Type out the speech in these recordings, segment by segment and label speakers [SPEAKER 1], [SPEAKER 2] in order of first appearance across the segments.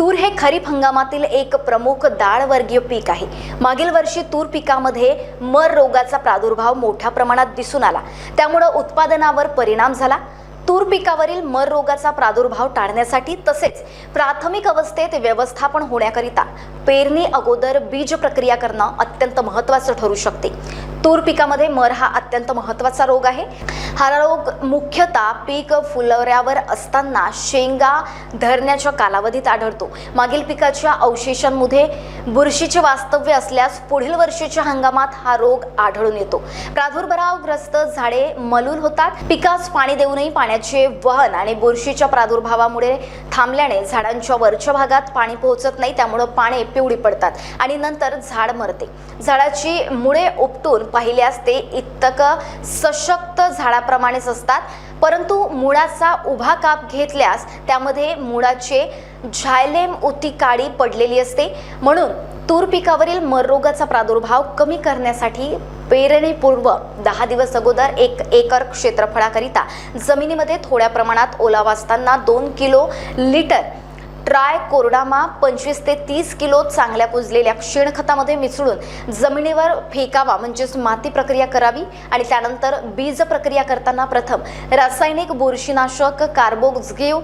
[SPEAKER 1] तूर हे खरीप हंगामातील एक प्रमुख डाळ वर्गीय पीक आहे. मागील वर्षी तूर पिकामध्ये मर रोगाचा प्रादुर्भाव मोठ्या प्रमाणात दिसून आला. त्यामुळं उत्पादनावर परिणाम झाला. तूर पिकावरील मर रोगाचा प्रादुर्भाव टाळण्यासाठी तसेच प्राथमिक अवस्थेत व्यवस्थापन होण्याकरिता पेरणी अगोदर बीज प्रक्रिया करणं अत्यंत महत्त्वाचं ठरू शकते. तूर पिकामध्ये मर हा अत्यंत महत्त्वाचा रोग आहे. हा रोग मुख्यतः पीक फुलवऱ्यावर असताना शेंगा धरण्याच्या कालावधीत आढळतो. मागील पिकाच्या अवशेषांमध्ये बुरशीचे वास्तव्य असल्यास पुढील वर्षीच्या हंगामात हा रोग आढळून येतो. प्रादुर्भावग्रस्त झाडे मलूल होतात. पिकास पाणी देऊनही पाण्याचे वहन आणि बुरशीच्या प्रादुर्भावामुळे थांबल्याने झाडांच्या वरच्या भागात पाणी पोहोचत नाही त्यामुळं पाने पिवळी पडतात आणि नंतर झाड मरते. झाडाची मुळे उपटून पाहिल्यास ते इतक सशक्त झाडाप्रमाणेच असतात परंतु मुळाचा उभा काप घेतल्यास त्यामध्ये मुळाचे झायलेम उती काळी पडलेली असते. म्हणून तूर पिकावरील मररोगाचा प्रादुर्भाव कमी करण्यासाठी पेरणीपूर्व दहा दिवस अगोदर एक एकर क्षेत्रफळाकरिता जमिनीमध्ये थोड्या प्रमाणात ओलावा असताना दोन किलो लिटर ट्राय कोरडामा पंचवीस ते तीस किलो चांगल्या कुजलेल्या शेणखतामध्ये मिसळून जमिनीवर फेकावा म्हणजेच माती प्रक्रिया करावी आणि त्यानंतर बीज प्रक्रिया करताना प्रथम रासायनिक बुरशीनाशक कार्बोक्झिव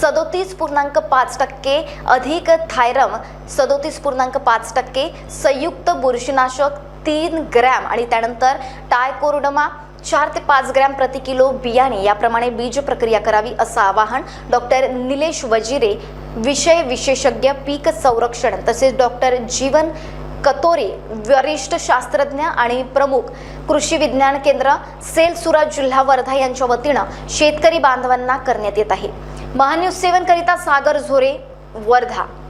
[SPEAKER 1] सदोतीस पूर्णांक पाच टक्के अधिक थायरम सदोतीस पूर्णांक पाच टक्के संयुक्त बुरशीनाशक तीन ग्रॅम आणि त्यानंतर टायकोरडमा चार ते पाच ग्रॅम प्रति किलो बियाणे याप्रमाणे बीज प्रक्रिया करावी असं आवाहन डॉक्टर निलेश वजिरे विषय विशेषज्ञ पीक संरक्षण तसेच डॉक्टर जीवन कतोरे वरिष्ठ शास्त्रज्ञ आणि प्रमुख कृषी विज्ञान केंद्र सेल सुरत जिल्हा वर्धा यांच्या वतीनं शेतकरी बांधवांना करण्यात येत आहे. महान्यूज सेवन करिता सागर झोरे वर्धा.